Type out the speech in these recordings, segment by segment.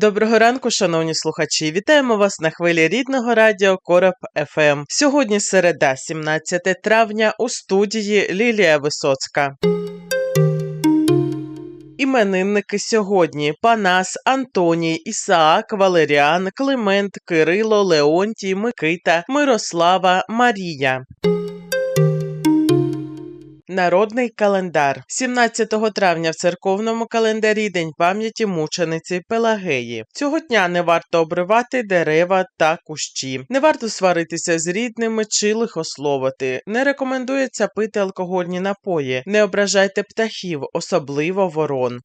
Доброго ранку, шановні слухачі. Вітаємо вас на хвилі рідного радіо Короб ФМ. Сьогодні середа, 17 травня, у студії Лілія Висоцька. Іменинники сьогодні Панас, Антоній, Ісаак, Валеріан, Климент, Кирило, Леонтій, Микита, Мирослава, Марія. Народний календар 17 травня в церковному календарі День пам'яті мучениці Пелагеї. Цього дня не варто обривати дерева та кущі, не варто сваритися з рідними чи лихословити. Не рекомендується пити алкогольні напої, не ображайте птахів, особливо ворон.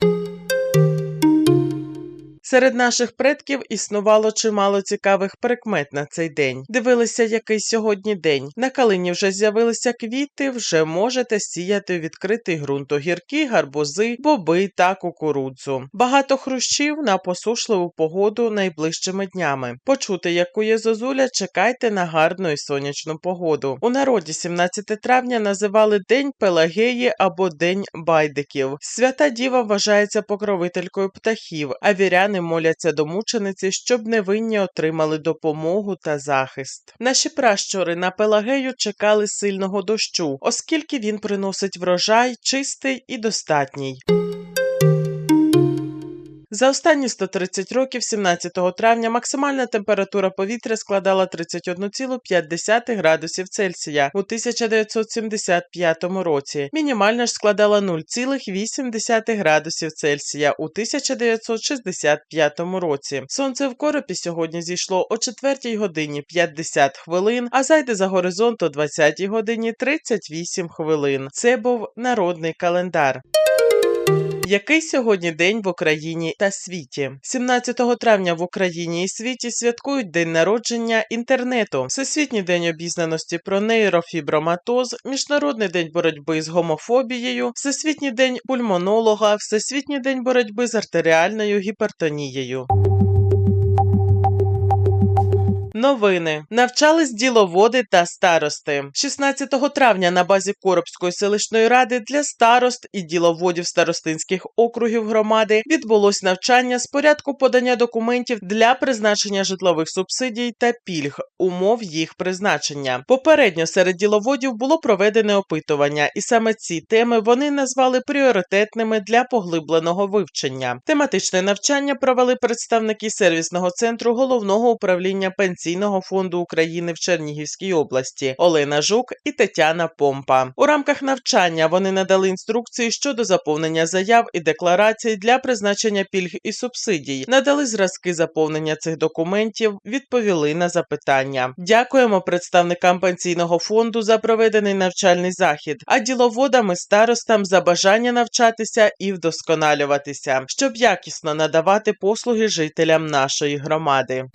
Серед наших предків існувало чимало цікавих прикмет на цей день. Дивилися, який сьогодні день. На калині вже з'явилися квіти, вже можете сіяти відкритий ґрунт огірки, гарбузи, боби та кукурудзу. Багато хрущів на посушливу погоду найближчими днями. Почути, яку є зозуля, чекайте на гарну і сонячну погоду. У народі 17 травня називали День Пелагеї або День байдиків. Свята діва вважається покровителькою птахів, а віряни моляться до мучениці, щоб невинні отримали допомогу та захист. Наші пращури на Пелагею чекали сильного дощу, оскільки він приносить врожай чистий і достатній. За останні 130 років, 17 травня, максимальна температура повітря складала 31,5 градусів Цельсія у 1975 році. Мінімальна ж складала 0,8 градусів Цельсія у 1965 році. Сонце в коропі сьогодні зійшло о 4 годині 50 хвилин, а зайде за горизонт о 20 годині 38 хвилин. Це був народний календар. Який сьогодні день в Україні та світі? 17 травня в Україні і світі святкують день народження інтернету, Всесвітній день обізнаності про нейрофіброматоз, Міжнародний день боротьби з гомофобією, Всесвітній день пульмонолога, Всесвітній день боротьби з артеріальною гіпертонією. Новини навчались діловоди та старости 16 травня на базі Коробської селищної ради для старост і діловодів старостинських округів громади відбулось навчання з порядку подання документів для призначення житлових субсидій та пільг, умов їх призначення. Попередньо серед діловодів було проведене опитування, і саме ці теми вони назвали пріоритетними для поглибленого вивчення. Тематичне навчання провели представники сервісного центру головного управління пенсійного фонду України в Чернігівській області Олена Жук і Тетяна Помпа. У рамках навчання вони надали інструкції щодо заповнення заяв і декларацій для призначення пільг і субсидій, надали зразки заповнення цих документів, відповіли на запитання. Дякуємо представникам пенсійного фонду за проведений навчальний захід, а діловодам і старостам за бажання навчатися і вдосконалюватися, щоб якісно надавати послуги жителям нашої громади.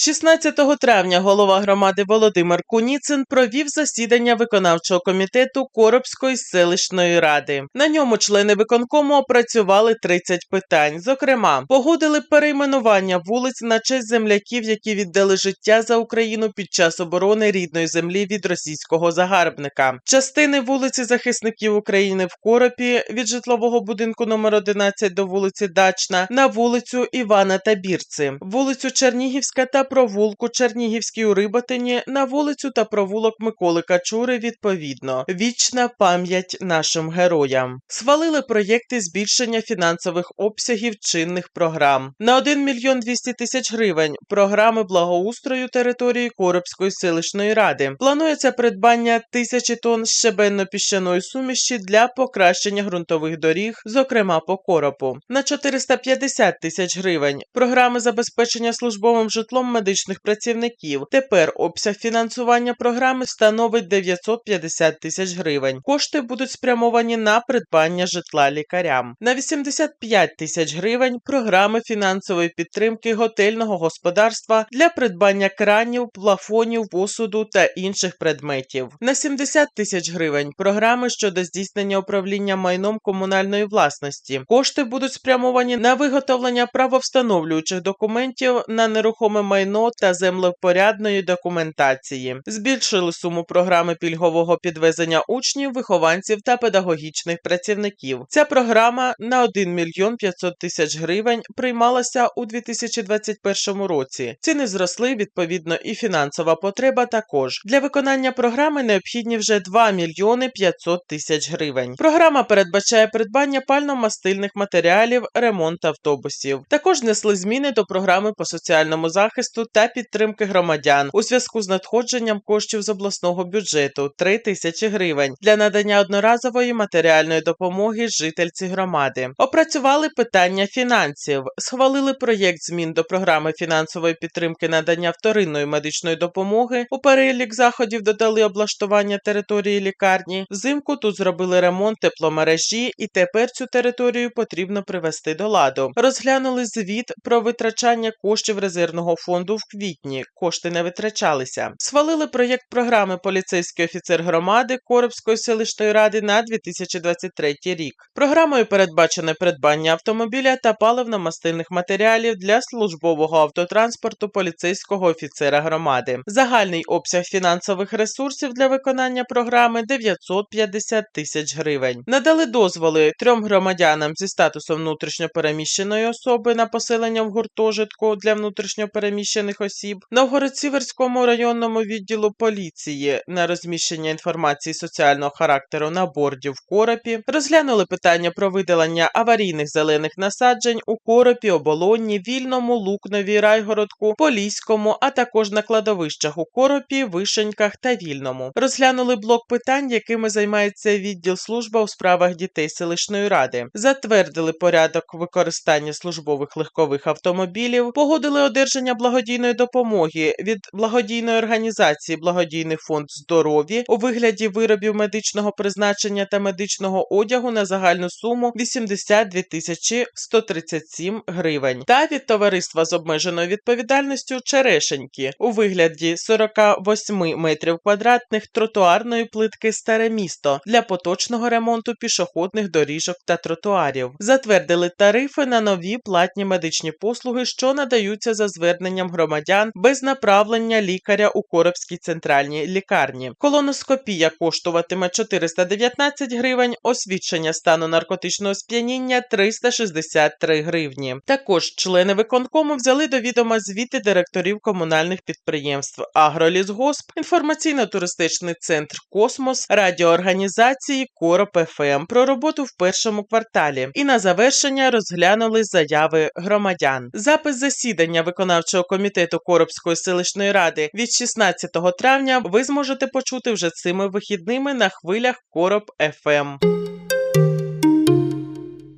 16 травня голова громади Володимир Куніцин провів засідання виконавчого комітету Коробської селищної ради. На ньому члени виконкому опрацювали 30 питань. Зокрема, погодили перейменування вулиць на честь земляків, які віддали життя за Україну під час оборони рідної землі від російського загарбника. Частини вулиці захисників України в Коропі від житлового будинку номер 11 до вулиці Дачна на вулицю Івана Табірці, вулицю Чернігівська та провулку Чернігівській у Рибатині на вулицю та провулок Миколи Качури відповідно. Вічна пам'ять нашим героям. Схвалили проєкти збільшення фінансових обсягів чинних програм на 1 мільйон 200 тисяч гривень. Програми благоустрою території Коробської селищної ради. Планується придбання тисячі тонн щебенно-піщаної суміші для покращення ґрунтових доріг, зокрема по коропу. На 450 тисяч гривень. Програми забезпечення службовим житлом медичних працівників. Тепер обсяг фінансування програми становить 950 тисяч гривень. Кошти будуть спрямовані на придбання житла лікарям. На 85 тисяч гривень програми фінансової підтримки готельного господарства для придбання кранів, плафонів, посуду та інших предметів. На 70 тисяч гривень програми щодо здійснення управління майном комунальної власності. Кошти будуть спрямовані на виготовлення правовстановлюючих документів на нерухоме майно та землевпорядної документації. Збільшили суму програми пільгового підвезення учнів, вихованців та педагогічних працівників. Ця програма на 1 мільйон 500 тисяч гривень приймалася у 2021 році. Ціни зросли відповідно і фінансова потреба також. Для виконання програми необхідні вже 2 мільйони 500 тисяч гривень. Програма передбачає придбання пально-мастильних матеріалів, ремонт автобусів. Також внесли зміни до програми по соціальному захисту та підтримки громадян у зв'язку з надходженням коштів з обласного бюджету 3 тисячі гривень для надання одноразової матеріальної допомоги жительці громади. Опрацювали питання фінансів, схвалили проєкт змін до програми фінансової підтримки надання вторинної медичної допомоги. У перелік заходів додали облаштування території лікарні. Взимку тут зробили ремонт тепломережі, і тепер цю територію потрібно привести до ладу. Розглянули звіт про витрачання коштів резервного фонду в квітні. Кошти не витрачалися. Схвалили проєкт програми поліцейський офіцер громади Коробської селищної ради на 2023 рік. Програмою передбачене придбання автомобіля та паливно-мастильних матеріалів для службового автотранспорту поліцейського офіцера громади. Загальний обсяг фінансових ресурсів для виконання програми 950 тисяч гривень. Надали дозволи трьом громадянам зі статусом внутрішньопереміщеної особи на поселення в гуртожитку для внутрішньопереміщених осіб, Новгород-Сіверському районному відділу поліції на розміщення інформації соціального характеру на борді в Коропі, розглянули питання про видалення аварійних зелених насаджень у Коропі, Оболонні, Вільному, Лукнові, Райгородку, Поліському, а також на кладовищах у Коропі, Вишеньках та Вільному. Розглянули блок питань, якими займається відділ служба у справах дітей селищної ради. Затвердили порядок використання службових легкових автомобілів, погодили одержання благодійної допомоги від благодійної організації Благодійний фонд здоров'я у вигляді виробів медичного призначення та медичного одягу на загальну суму 82 тисячі 137 гривень. Та від товариства з обмеженою відповідальністю Черешеньки у вигляді 48 метрів квадратних тротуарної плитки Старе місто для поточного ремонту пішохідних доріжок та тротуарів. Затвердили тарифи на нові платні медичні послуги, що надаються за зверненням громадян без направлення лікаря у Коробській центральній лікарні. Колоноскопія коштуватиме 419 гривень, освідчення стану наркотичного сп'яніння 363 гривні. Також члени виконкому взяли до відома звіти директорів комунальних підприємств Агролісгосп, інформаційно-туристичний центр Космос, радіоорганізації Короб ФМ про роботу в першому кварталі. І на завершення розглянули заяви громадян. Запис засідання виконавчого комітету Коробської селищної ради від 16 травня ви зможете почути вже цими вихідними на хвилях Короб ФМ.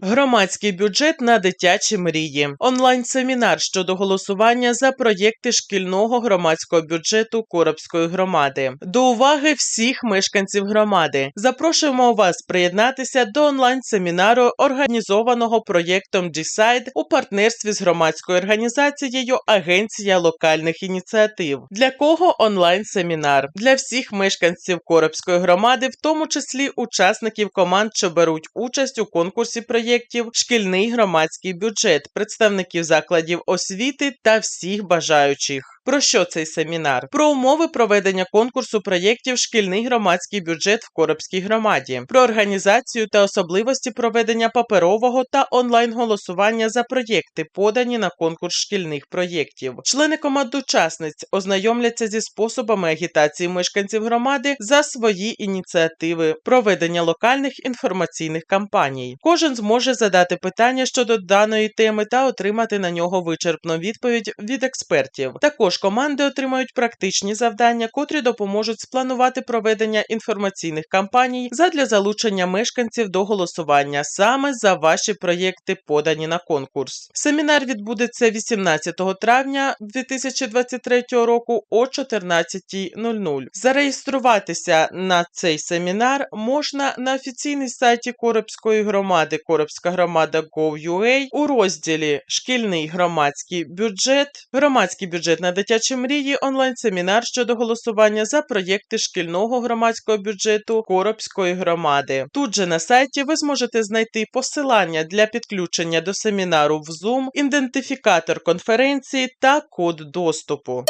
Громадський бюджет на дитячі мрії. Онлайн-семінар щодо голосування за проєкти шкільного громадського бюджету Коробської громади. До уваги всіх мешканців громади. Запрошуємо вас приєднатися до онлайн-семінару, організованого проєктом Decide у партнерстві з громадською організацією Агенція локальних ініціатив. Для кого онлайн-семінар? Для всіх мешканців Коробської громади, в тому числі учасників команд, що беруть участь у конкурсі проєктів Шкільний громадський бюджет, представників закладів освіти та всіх бажаючих. Про що цей семінар? Про умови проведення конкурсу проєктів Шкільний громадський бюджет в Коробській громаді, про організацію та особливості проведення паперового та онлайн-голосування за проєкти, подані на конкурс шкільних проєктів. Члени команд учасниць ознайомляться зі способами агітації мешканців громади за свої ініціативи, проведення локальних інформаційних кампаній. Кожен зможе задати питання щодо даної теми та отримати на нього вичерпну відповідь від експертів. Також команди отримають практичні завдання, котрі допоможуть спланувати проведення інформаційних кампаній задля залучення мешканців до голосування саме за ваші проєкти, подані на конкурс. Семінар відбудеться 18 травня 2023 року о 14.00. Зареєструватися на цей семінар можна на офіційній сайті Коробської громади Коробська громада Gov.ua у розділі Шкільний громадський бюджет, громадський бюджет на дитячі мрії, онлайн-семінар щодо голосування за проєкти шкільного громадського бюджету Коробської громади. Тут же на сайті ви зможете знайти посилання для підключення до семінару в Zoom, ідентифікатор конференції та код доступу.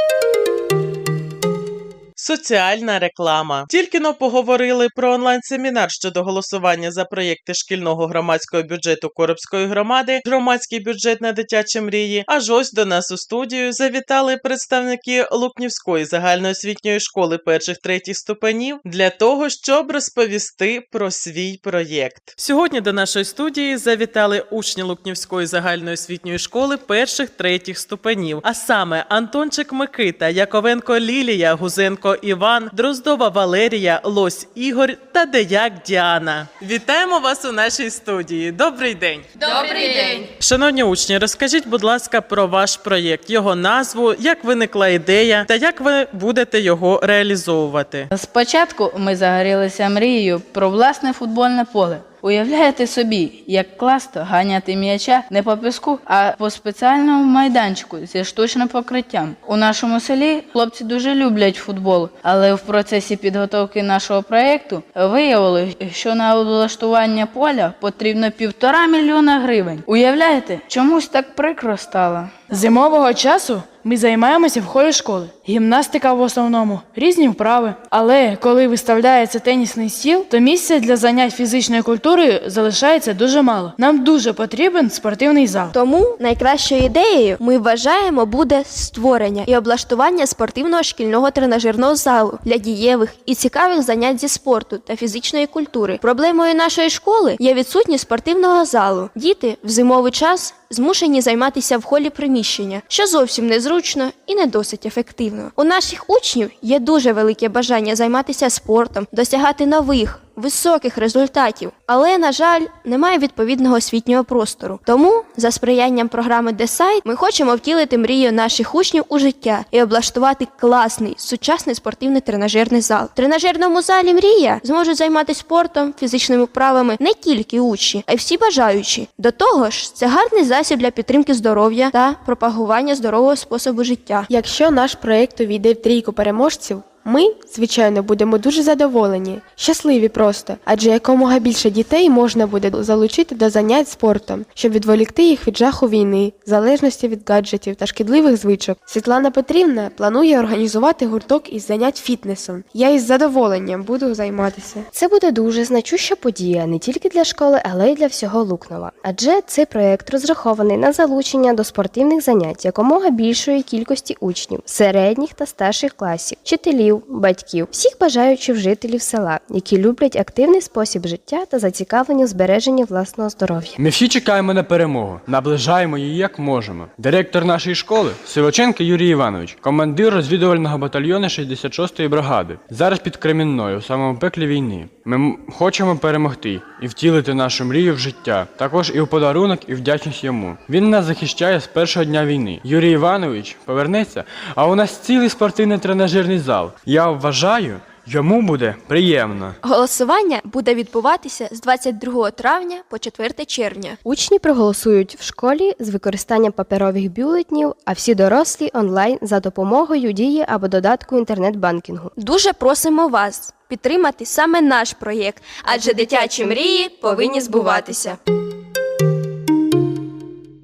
Соціальна реклама. Тільки но поговорили про онлайн-семінар щодо голосування за проєкти шкільного громадського бюджету Коробської громади, громадський бюджет на дитячі мрії. Аж ось до нас у студію завітали представники Лукнівської загальноосвітньої школи перших третіх ступенів для того, щоб розповісти про свій проєкт. Сьогодні до нашої студії завітали учні Лукнівської загальноосвітньої школи перших третіх ступенів, а саме Антончик Микита, Яковенко Лілія, Гузенко Іван, Дроздова Валерія, Лось Ігор та Деяк Діана. Вітаємо вас у нашій студії. Добрий день. Добрий день. Шановні учні, розкажіть, будь ласка, про ваш проєкт, його назву, як виникла ідея та як ви будете його реалізовувати. Спочатку ми загорілися мрією про власне футбольне поле. Уявляєте собі, як класно ганяти м'яча не по піску, а по спеціальному майданчику зі штучним покриттям. У нашому селі хлопці дуже люблять футбол, але в процесі підготовки нашого проєкту виявили, що на облаштування поля потрібно півтора мільйона гривень. Уявляєте, чомусь так прикро стало. Зимового часу ми займаємося в холі школи. Гімнастика в основному, різні вправи. Але коли виставляється тенісний стіл, то місця для занять фізичною культурою залишається дуже мало. Нам дуже потрібен спортивний зал. Тому найкращою ідеєю ми вважаємо буде створення і облаштування спортивного шкільного тренажерного залу для дієвих і цікавих занять зі спорту та фізичної культури. Проблемою нашої школи є відсутність спортивного залу. Діти в зимовий час змушені займатися в холі приміщення, що зовсім незручно і не досить ефективно. У наших учнів є дуже велике бажання займатися спортом, досягати нових. Високих результатів, але на жаль, немає відповідного освітнього простору. Тому, за сприянням програми Десайт, ми хочемо втілити мрію наших учнів у життя і облаштувати класний сучасний спортивний тренажерний зал. В тренажерному залі Мрія зможуть займатися спортом, фізичними вправами не тільки учні, а й всі бажаючі. До того ж, це гарний засіб для підтримки здоров'я та пропагування здорового способу життя. Якщо наш проєкт увійде в трійку переможців, ми, звичайно, будемо дуже задоволені, щасливі просто, адже якомога більше дітей можна буде залучити до занять спортом, щоб відволікти їх від жаху війни, залежності від гаджетів та шкідливих звичок. Світлана Петрівна планує організувати гурток із занять фітнесом. Я із задоволенням буду займатися. Це буде дуже значуща подія не тільки для школи, але й для всього Лукнова. Адже цей проект розрахований на залучення до спортивних занять якомога більшої кількості учнів, середніх та старших класів, вчителів, батьків, всіх бажаючих жителів села, які люблять активний спосіб життя та зацікавлені в збереженні власного здоров'я. Ми всі чекаємо на перемогу, наближаємо її як можемо. Директор нашої школи Сивоченко Юрій Іванович, командир розвідувального батальйону 66-ї бригади. Зараз під Кремінною, у самому пеклі війни. Ми хочемо перемогти і втілити нашу мрію в життя. Також і в подарунок, і вдячність йому. Він нас захищає з першого дня війни. Юрій Іванович повернеться, а у нас цілий спортивний тренажерний зал. Я вважаю, йому буде приємно. Голосування буде відбуватися з 22 травня по 4 червня. Учні проголосують в школі з використанням паперових бюлетнів, а всі дорослі онлайн за допомогою дії або додатку інтернет-банкінгу. Дуже просимо вас підтримати саме наш проєкт, адже дитячі мрії повинні збуватися.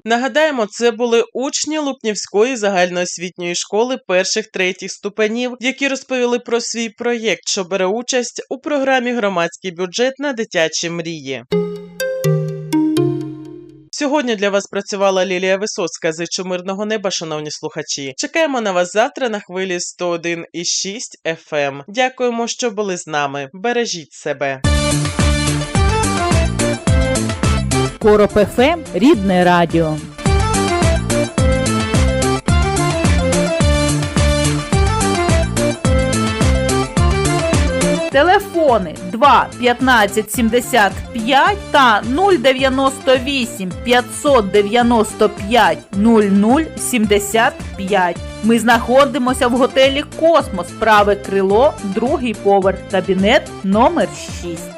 Нагадаємо, це були учні Лупнівської загальноосвітньої школи перших третіх ступенів, які розповіли про свій проєкт, що бере участь у програмі Громадський бюджет на дитячі мрії. Сьогодні для вас працювала Лілія Висоцька. Зичу мирного неба, шановні слухачі. Чекаємо на вас завтра на хвилі 101,6 FM. Дякуємо, що були з нами. Бережіть себе. Короб ФМ ем, – рідне радіо. Телефони 2 15 75 та 098 595 00 75. Ми знаходимося в готелі Космос, праве крило, другий поверх, кабінет номер 6